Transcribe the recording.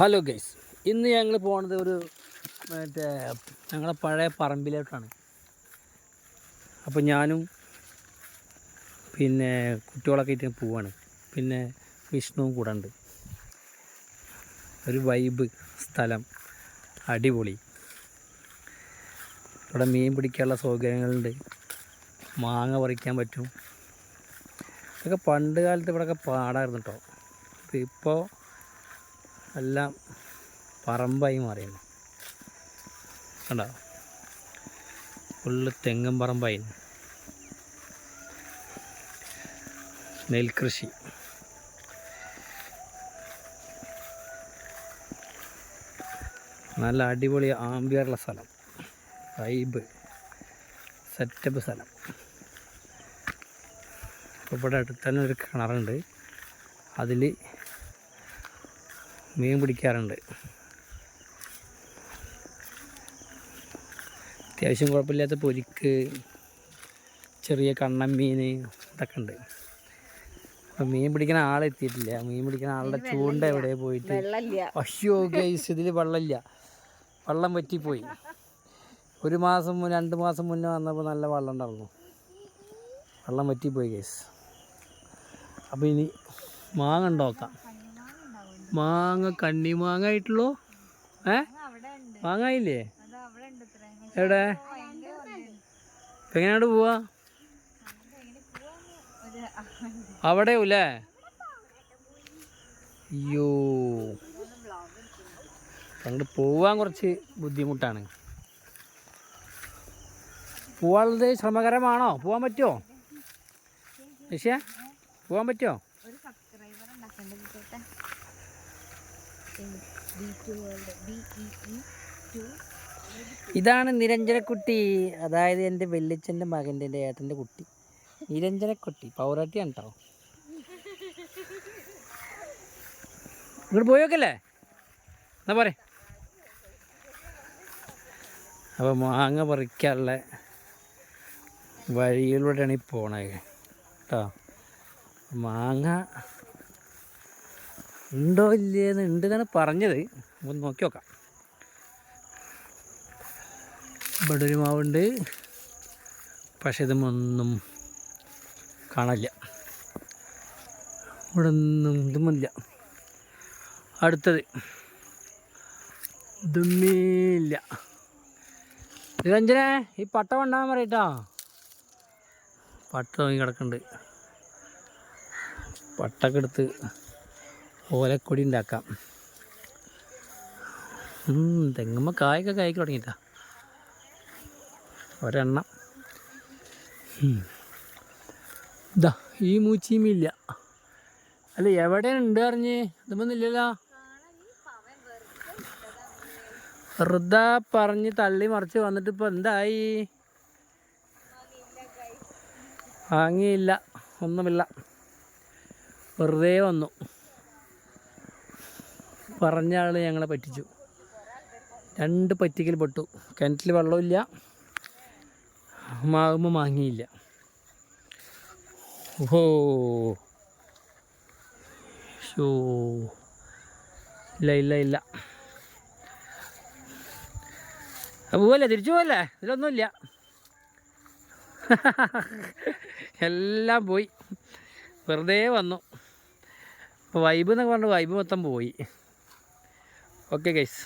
Hello guys ഇന്ന് ഞങ്ങൾ പോണത് ഒരു മറ്റേ ഞങ്ങളെ പഴയ പറമ്പിലോട്ടാണ്. അപ്പോൾ ഞാനും പിന്നെ കുട്ടികളൊക്കെ ആയിട്ട് പോവാണ്. പിന്നെ വിഷ്ണുവും കൂടെ ഉണ്ട്. ഒരു വൈബ് സ്ഥലം അടിപൊളി. ഇവിടെ മീൻ പിടിക്കാനുള്ള സൗകര്യങ്ങളുണ്ട്. മാങ്ങ പറിക്കാൻ പറ്റും. ഇതൊക്കെ പണ്ട് കാലത്ത് ഇവിടെയൊക്കെ പാടായിരുന്നു കേട്ടോ ഇപ്പോൾ എല്ലാം പറമ്പായി മാറിയിരുന്നു കണ്ടോ? ഫുള്ള് തെങ്ങും പറമ്പായി. നെൽകൃഷി. നല്ല അടിപൊളി ആംബിയറുള്ള സ്ഥലം. വൈബ്. സെറ്റപ്പ് സ്ഥലം. ഇപ്പോൾ ഇവിടെ അടുത്ത് തന്നെ ഒരു കിണറുണ്ട്. അതിൽ മീൻ പിടിക്കാറുണ്ട്. അത്യാവശ്യം കുഴപ്പമില്ലാത്ത പൊരിക്ക് ചെറിയ കണ്ണൻ മീൻ ഇതൊക്കെ ഉണ്ട്. അപ്പം മീൻ പിടിക്കുന്ന ആളെത്തിയിട്ടില്ല മീൻ പിടിക്കുന്ന ആളുടെ ചൂണ്ട എവിടെ പോയിട്ട്? അയ്യോ ഗൈസ് ഇതിൽ വെള്ളമില്ല. വെള്ളം പറ്റിപ്പോയി ഒരു മാസം രണ്ട് മാസം മുന്നേ വന്നപ്പോൾ നല്ല വെള്ളം ഉണ്ടായിരുന്നു. വെള്ളം പറ്റിപ്പോയി ഗൈസ് അപ്പോൾ ഇനി മാങ്ങ ഉണ്ടോക്കാം മാങ്ങ കണ്ണി മാങ്ങ ആയിട്ടുള്ളൂ? ഏ? മാങ്ങ ആയില്ലേ എവിടെ? എങ്ങനെയാണ് പോവാ? അവിടെ ഇല്ലേ അയ്യോ. അങ്ങോട്ട് പോവാൻ കുറച്ച് ബുദ്ധിമുട്ടാണ്. പോവാനുള്ളത് ശ്രമകരമാണോ? പോവാൻ പറ്റുമോ? ഏഷ്യ പോവാൻ പറ്റുമോ? ഇതാണ് നിരഞ്ജനക്കുട്ടി. അതായത് എന്റെ വെല്ലിച്ചന്റെ മകന്റെ എന്റെ ഏട്ടന്റെ കുട്ടി. നിരഞ്ജനക്കുട്ടി പൗരാട്ടിയാണ് കേട്ടോ ഇങ്ങോട്ട് പോയോക്കല്ലേ എന്നാ പോരെ? അപ്പോൾ മാങ്ങ പറിക്കാനുള്ള വഴിയിലൂടെയാണ് ഈ പോണത്. കേട്ടോ മാങ്ങ ഉണ്ടോ ഇല്ലേന്ന് ഉണ്ട് എന്നാണ് പറഞ്ഞത്. ഒന്ന് നോക്കി നോക്കാം. ഇവിടെ ഒരു മാവുണ്ട്. പക്ഷെ ഇതൊന്നും കാണില്ല ഇവിടെ ഒന്നും ഇതുമില്ല അടുത്തത്. ഇതൊന്നുമില്ല രഞ്ജനെ ഈ പട്ട കൊണ്ടാൻ പറയട്ടോ. പട്ട നോക്കി കിടക്കുന്നുണ്ട്. പട്ടൊക്കെ എടുത്ത് ഓലക്കൊടി ഉണ്ടാക്കാം. ഉം, തെങ്ങുമ്മ കായൊക്കെ കായ്ക്ക് തുടങ്ങിയിട്ടാ. ഒരെണ്ണം. ഇതാ ഈ മൂച്ചിയുമില്ല അല്ല എവിടെ ഉണ്ട് അറിഞ്ഞ് ഇതൊന്നുമില്ലല്ലോ വെറുതെ പറഞ്ഞ് തള്ളി മറിച്ച് വന്നിട്ട് ഇപ്പൊ എന്തായി? വാങ്ങിയില്ല ഒന്നുമില്ല. വെറുതെ വന്നു. പറഞ്ഞ ആൾ ഞങ്ങളെ പറ്റിച്ചു. രണ്ട് പറ്റിക്കൽ പെട്ടു. കിണറ്റിൽ വെള്ളമില്ല മാവുമ്പോൾ മാങ്ങിയില്ല. ഓഹോ ഷോ ഇല്ല ഇല്ല ഇല്ല. പോവല്ലേ? തിരിച്ചു പോവല്ലേ? ഇതിലൊന്നുമില്ല. എല്ലാം പോയി. വെറുതെ വന്നു. വൈബ് എന്നൊക്കെ പറഞ്ഞു വൈബ് മൊത്തം പോയി. Okay guys